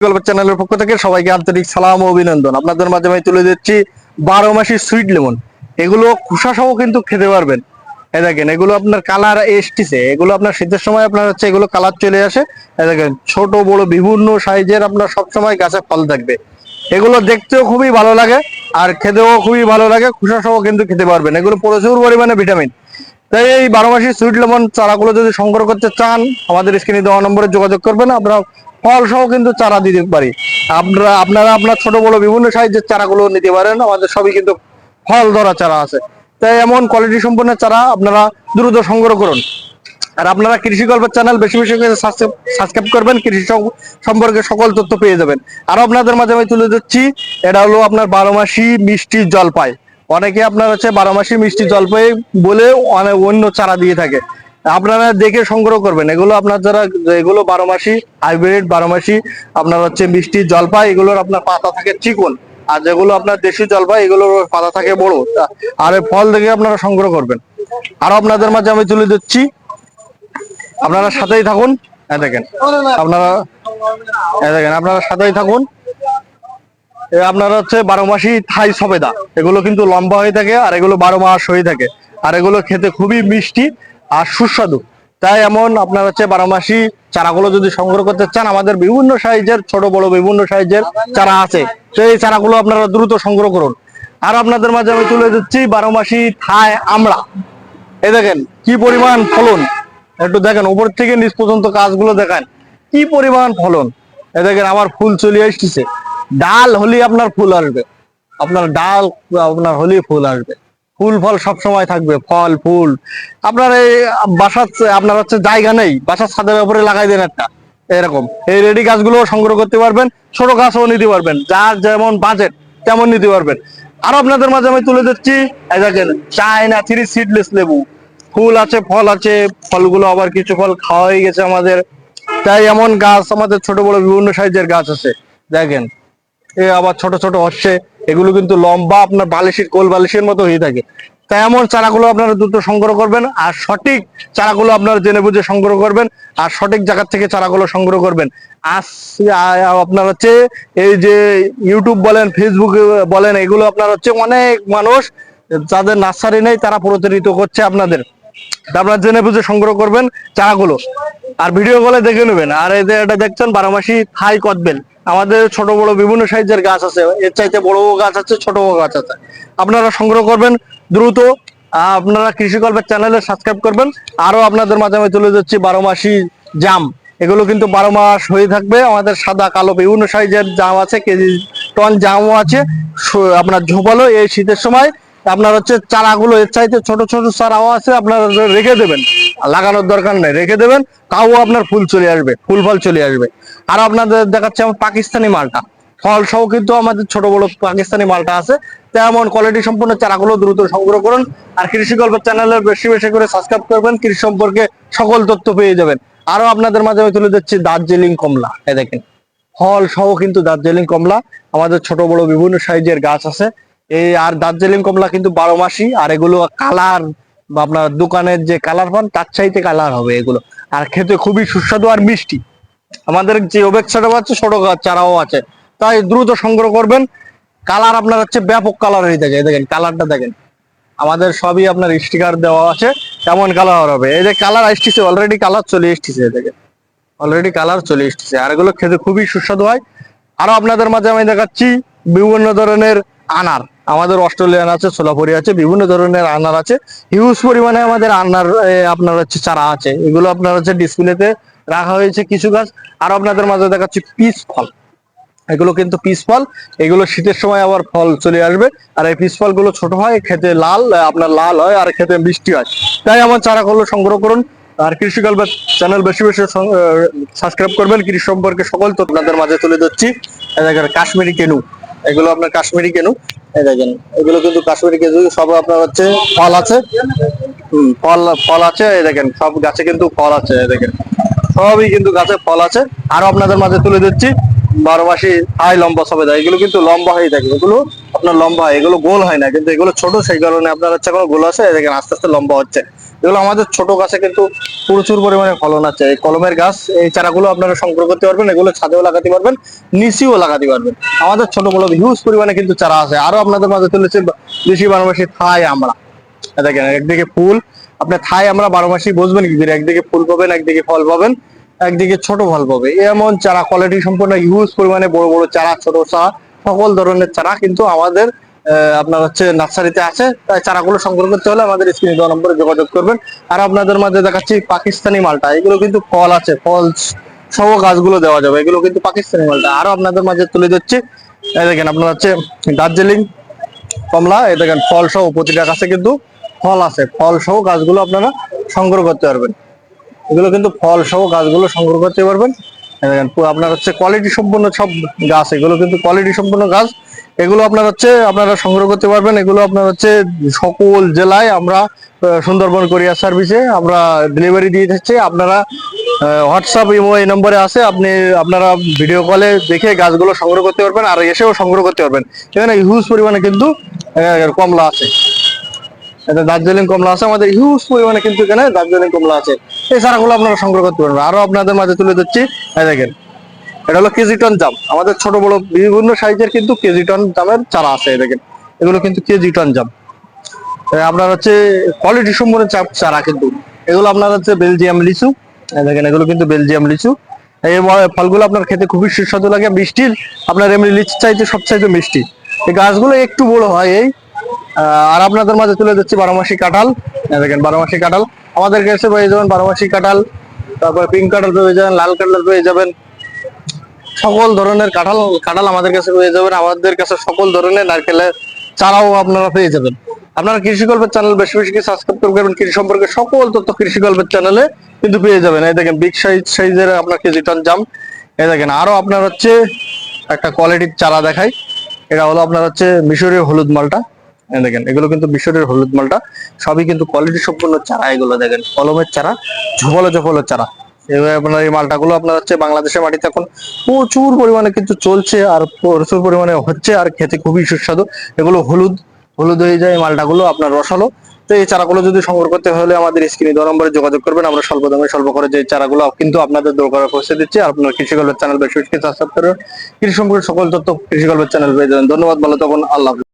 চ্যানেলের পক্ষ থেকে সবাইকে আন্তরিক সালাম অভিনন্দন। আপনাদের মাঝে আমি তুলে দিচ্ছি বারো সুইট লেমন। এগুলো সহ কিন্তু খেতে পারবেন। এই দেখেন, এগুলো আপনার কালার এসটিছে। এগুলো আপনার শীতের সময় আপনার হচ্ছে এগুলো কালার চলে আসে। এই দেখেন, ছোট, বড়, বিভিন্ন সাইজের আপনার সবসময় গাছে ফল থাকবে। এগুলো দেখতেও খুবই ভালো লাগে আর খেতেও খুবই ভালো লাগে। খোসা সহ কিন্তু খেতে পারবেন। এগুলো প্রচুর পরিমাণে ভিটামিন। তাই এই বারো মাসি সুইট লেমন চারাগুলো যদি সংগ্রহ করতে চান, আমাদের স্ক্রিনে দেওয়া নম্বরে যোগাযোগ করবেন। আপনারা ফল সহ কিন্তু চারা দিতে পারি। আপনারা আপনারা আপনার ছোট বড় বিভিন্ন সাইজের চারাগুলো নিতে পারেন, আমাদের সবই কিন্তু ফল ধরা চারা আছে। তাই এমন কোয়ালিটি সম্পন্ন চারা আপনারা দ্রুত সংগ্রহ করুন। আর আপনারা কৃষি গল্পের চ্যানেল বেশি বেশি করে সাবস্ক্রাইব করবেন, কৃষি সম্পর্কে সকল তথ্য পেয়ে যাবেন। আর আপনাদের মাঝে আমি তুলে দিচ্ছি এটা হলো আপনার বারো মাসি মিষ্টি জলপাই। অনেকে আপনার হচ্ছে বারো মাসি মিষ্টি জলপাই বলে অনেক অন্য চারা দিয়ে থাকে। আপনারা দেখে সংগ্রহ করবেন। এগুলো আপনার যারা, এগুলো বারো মাসি, হাইব্রিড বারো মাসি, আপনার হচ্ছে মিষ্টি জলপাই, এগুলোর আপনার পাতা থাকে চিকন। আর যেগুলো আপনার দেশি জলপাই, এগুলোর পাতা থাকে বড়। আর ফল দেখে আপনারা সংগ্রহ করবেন। আরও আপনাদের মাঝে আমি তুলে দিচ্ছি আপনারা সাথেই থাকুন। হ্যাঁ দেখেন, আপনারা হ্যাঁ দেখেন, আপনারা সাথেই থাকুন। আপনারা হচ্ছে বারো মাসি থাই সবেদা। এগুলো কিন্তু লম্বা হয়ে থাকে আর এগুলো বারো মাস হয়ে থাকে। আর এগুলো খেতে খুবই মিষ্টি। আর সুস্বাদু। তাই এমন আপনার হচ্ছে বারো মাসি চারাগুলো যদি সংগ্রহ করতে চান, আমাদের বিভিন্ন সাইজের, ছোট, বড় বিভিন্ন সাইজের চারা আছে। তো এই চারাগুলো আপনারা দ্রুত সংগ্রহ করুন। আর আপনাদের মাঝে আমি তুলে দিচ্ছি বারো মাসি থাই আমড়া। এই দেখেন, কি পরিমাণ ফলন? একটু দেখেন, উপর থেকে নিচ পর্যন্ত কাজগুলো দেখেন। কি পরিমাণ ফলন? এ দেখেন, আমার ফুল চলে আসতেছে ডাল হলেই আপনার ফুল আসবে। আপনার ডাল, আপনার হলেই ফুল আসবে। ফুল ফল সব সময় থাকবে, ফল, ফুল। আপনার এই বাসার আপনার হচ্ছে জায়গা নেই, বাসার ছাদের উপরে লাগাই দেন একটা, এরকম। এই রেডি গাছগুলো সংগ্রহ করতে পারবেন, ছোট গাছও নিতে পারবেন, যার যেমন বাজেট তেমন নিতে পারবেন। আর আপনাদের মাঝে আমি তুলে দিচ্ছি চায়না থ্রি সিডলেস লেবু। ফুল আছে, ফল আছে, ফলগুলো আবার কিছু ফল খাওয়া হয়ে গেছে আমাদের। তাই এমন গাছ আমাদের ছোট বড় বিভিন্ন সাইজের গাছ আছে, দেখেন। এ আবার ছোট ছোট হচ্ছে এগুলো কিন্তু লম্বা আপনার বালিশের কোল বালিশের মতো হয়ে থাকে। তাই এমন চারাগুলো আপনারা দ্রুত সংগ্রহ করবেন আর সঠিক চারাগুলো আপনারা জেনে বুঝে সংগ্রহ করবেন আর সঠিক জায়গা থেকে চারাগুলো সংগ্রহ করবেন। আজ আপনার হচ্ছে এই যে ইউটিউব বলেন ফেসবুক বলেন, এগুলো আপনার হচ্ছে অনেক মানুষ যাদের নার্সারি নেই তারা প্রতারিত করছে আপনাদের। আপনারা জেনে বুঝে সংগ্রহ করবেন চারাগুলো। আর ভিডিও কলে দেখে নেবেন। আর এই যে এটা দেখছেন বারো মাসি থাই কদবেল। আমাদের ছোট বড় বিভিন্ন সাইজের গাছ আছে। এর চাইতে বড় গাছ আছে, ছোট বড় গাছ আছে। আপনারা সংগ্রহ করবেন দ্রুত। আপনারা কৃষি গল্পের চ্যানেলে সাবস্ক্রাইব করবেন। আরও আপনাদের মাঝে আমি তুলে যাচ্ছি বারো মাসি জাম। এগুলো কিন্তু বারো মাস হয়ে থাকবে। আমাদের সাদা, কালো বিভিন্ন সাইজের জাম আছে, কেজি, টন জামও আছে। আপনার ঝোপালো এই শীতের সময়। আপনার হচ্ছে চারাগুলো এর চাইতে ছোট ছোট চারাও আছে, আপনার রেখে দেবেন। লাগানোর দরকার নেই, রেখে দেবেন, তাও আপনার ফুল চলে আসবে, ফুল ফল চলে আসবে। আর আপনাদের দেখাচ্ছে আমার পাকিস্তানি মালটা। ফল সহ কিন্তু আমাদের ছোট বড় পাকিস্তানি মালটা আছে। তেমন কোয়ালিটি সম্পন্ন চারাগুলো দ্রুত সংগ্রহ করুন। আর কৃষি গল্প চ্যানেলে বেশি বেশি করে সাবস্ক্রাইব করবেন, কৃষি সম্পর্কে সকল তথ্য পেয়ে যাবেন। আরও আপনাদের মাঝে আমি তুলে দিচ্ছি দার্জিলিং কমলা এ দেখেন। ফল সহ কিন্তু দার্জিলিং কমলা, আমাদের ছোট বড় বিভিন্ন সাইজের গাছ আছে। এই আর দার্জিলিং কমলা কিন্তু বারো মাসি আর এগুলো কালার বা আপনার দোকানের যে কালার পান, তার চাইতে কালার হবে এগুলো। আর খেতে খুবই সুস্বাদু আর মিষ্টি। আমাদের যে ওবেক্সাটাও আছে, ছোট চারাও আছে। তাই দ্রুত সংগ্রহ করবেন। কালার আপনার হচ্ছে ব্যাপক কালার হয়ে থাকে। দেখেন, কালারটা দেখেন। আমাদের সবই আপনার স্টিকার দেওয়া আছে। কেমন কালার হবে? এই যে কালার আসতেছে অলরেডি কালার চলে এসতেছে দেখেন। অলরেডি কালার চলে এসেছে আর এগুলো খেতে খুবই সুস্বাদু হয়। আরও আপনাদের মাঝে আমি দেখাচ্ছি বিভিন্ন ধরনের আনার। আমাদের অস্ট্রেলিয়ান আছে, সোলাপুরি আছে, বিভিন্ন ধরনের আনার আছে। হিউজ পরিমাণে আমাদের আনার আপনার হচ্ছে চারা আছে। এগুলো আপনার হচ্ছে ডিসপ্লেতে রাখা হয়েছে কিছু গাছ। আর আপনাদের মাঝে দেখাচ্ছি পিস ফল। এগুলো কিন্তু পিস ফল। এগুলো শীতের সময় আবার ফল চলে আসবে। আর এই পিস ফলগুলো ছোট হয়, খেতে লাল আপনার লাল হয়, আর খেতে মিষ্টি হয়। তাই আমার চারাগুলো সংগ্রহ করুন। আর কৃষি গল্পের চ্যানেল বেশি বেশি সাবস্ক্রাইব করবেন। কৃষি সম্পর্কে সকল তো আপনাদের মাঝে তুলে ধরছি। কাশ্মীরি কেনু। এগুলো আপনার কাশ্মীরি কেনু। এই দেখেন, এগুলো কিন্তু কাশ্মীরি সব আপনার হচ্ছে ফল আছে। ফল ফল আছে, এই দেখেন, সব গাছে কিন্তু ফল আছে, এই দেখেন। সবই কিন্তু গাছে ফল আছে। আরও আপনাদের মাঝে তুলে দিচ্ছি বারো মাসি হাই লম্বা সবেদা এগুলো কিন্তু লম্বা হয়ে থাকে, এগুলো আপনার লম্বা হয়, এগুলো গোল হয় না, কিন্তু এগুলো ছোট, সেই কারণে আপনার হচ্ছে গোল আছে দেখেন, আস্তে আস্তে লম্বা হচ্ছে। এগুলো আমাদের ছোট গাছে কিন্তু প্রচুর পরিমাণে ফলন আছে। এই কলমের গাছ, এই চারাগুলো আপনারা সংগ্রহ করতে পারবেন, এগুলো ছাদেও লাগাতে পারবেন, নিচেও লাগাতে পারবেন। আমাদের ছোট বড় হিউজ পরিমাণে কিন্তু চারা আছে। আরও আপনাদের মাঝে তুলেছে দেশি বারোমাসি থাই আমরা। দেখেন, একদিকে ফুল আপনার থাই আমরা বারো মাসই বুঝবেন কি করে? একদিকে ফুল পাবেন, একদিকে ফল পাবেন, একদিকে ছোট ফল পাবে। এমন চারা কোয়ালিটি সম্পূর্ণ হিউজ পরিমাণে বড় বড় চারা, ছোট চারা সকল ধরনের চারা কিন্তু আমাদের আপনার হচ্ছে নার্সারিতে আছে, তাই চারাগুলো সংগ্রহ করতে হলে আমাদের স্ক্রিনে দেওয়া নম্বরে যোগাযোগ করবেন। আর আপনাদের মাঝে দেখাচ্ছি পাকিস্তানি মালটা, এগুলো কিন্তু ফল আছে ফল সহ গাছগুলো দেওয়া যাবে, এগুলো কিন্তু পাকিস্তানি মালটা। আরও আপনাদের মাঝে তুলে দিচ্ছি এই দেখেন আপনার হচ্ছে দার্জিলিং, কমলা, এই দেখেন ফল সহ প্রতিটা গাছে কিন্তু ফল আছে, ফল সহ গাছগুলো আপনারা সংগ্রহ করতে পারবেন। এগুলো কিন্তু ফল সহ গাছগুলো সংগ্রহ করতে পারবেন। দেখেন, আপনার হচ্ছে কোয়ালিটি সম্পন্ন সব গাছ, এগুলো কিন্তু কোয়ালিটি সম্পন্ন গাছ। এগুলো আপনার হচ্ছে, আপনারা সংগ্রহ করতে পারবেন। এগুলো আপনার হচ্ছে সকল জেলায় আমরা সুন্দরবন কোরিয়ার সার্ভিসে আমরা ডেলিভারি দিয়ে থাকছি আপনারা হোয়াটসঅ্যাপ ইমো এই নম্বরে আছে, আপনি, আপনারা ভিডিও কলে দেখে গাছগুলো সংগ্রহ করতে পারবেন আর এসেও সংগ্রহ করতে পারবেন। এখানে হিউজ পরিমাণে কিন্তু কমলা আছে। এটা দার্জিলিং কমলা আছে, আমাদের হিউজ পরিমাণে কিন্তু এখানে দার্জিলিং কমলা আছে। এই চারাগুলো আপনারা সংগ্রহ করতে পারবেন। আরও আপনাদের মাঝে তুলে এই দেখেন। এটা হলো কেজি টন জাম। আমাদের ছোট বড় বিভিন্ন সাইজের কিন্তু কেজি টন জামের চারা আছে দেখেন। এগুলো কিন্তু কেজি টন জাম। আপনার হচ্ছে কোয়ালিটি সম্পূর্ণ চারা কিন্তু। এগুলো আপনার হচ্ছে বেলজিয়াম লিচু। দেখেন, এগুলো কিন্তু বেলজিয়াম লিচু। এই ফলগুলো আপনার খেতে খুবই সুস্বাদু লাগে। মিষ্টির আপনার এমনি লিচু চাইতে সব চাইতে মিষ্টি। এই গাছগুলো একটু বড় হয় এই। আর আপনাদের মাঝে তুলে দিচ্ছি বারোমাসি কাঁঠাল। দেখেন, বারোমাসি কাঁঠাল। আমাদের কাছে পেয়ে যাবেন বারোমাসি কাঁঠাল। তারপর পিঙ্ক কাঁঠাল পেয়ে যাবেন, লাল কাঁঠাল পেয়ে যাবেন। সকল ধরনের কাঁঠাল কাঁঠাল আমাদের কাছে পেয়ে যাবেন। আমাদের কাছে সকল ধরনের নারকেলের চারাও আপনারা পেয়ে যাবেন। আপনারা কৃষি গল্পের চ্যানেল বেশি বেশি করে সাবস্ক্রাইব করবেন কৃষি সম্পর্কে সকল তথ্য কৃষি গল্পের চ্যানেলে কিন্তু পেয়ে যাবেন। এই দেখেন বিগ সাইজ সাইজের আপনার কেজি টন জাম। এই দেখেন, আরও আপনার হচ্ছে একটা কোয়ালিটির চারা দেখাই। এটা হলো আপনার হচ্ছে মিশরের হলুদ মালটা। দেখেন, এগুলো কিন্তু মিশরের হলুদ মালটা। সবই কিন্তু কোয়ালিটি সম্পূর্ণ চারা এগুলো, দেখেন, কলমের চারা, ঝোপলো ঝোপলো চারা। এভাবে আপনার এই মালটাগুলো আপনার হচ্ছে বাংলাদেশের মাটিতে এখন প্রচুর পরিমাণে কিন্তু চলছে আর প্রচুর পরিমাণে হচ্ছে আর খেতে খুবই সুস্বাদু। এগুলো হলুদ হলুদ হয়ে যায় মালটাগুলো আপনার রসালো। তো এই চারাগুলো যদি সংগ্রহ করতে হলে আমাদের স্ক্রিনে দেওয়া নম্বরে যোগাযোগ করবেন। আমরা স্বল্প দামে স্বল্প করে যে চারাগুলো কিন্তু আপনাদের দরকার পৌঁছে দিচ্ছি। আপনার কৃষি গল্পের চ্যানেল বেশি কৃষি সম্পর্কে সকল তথ্য কৃষি গল্পের চ্যানেল পেয়ে যাবেন। ধন্যবাদ, ভালো তখন আল্লাহ।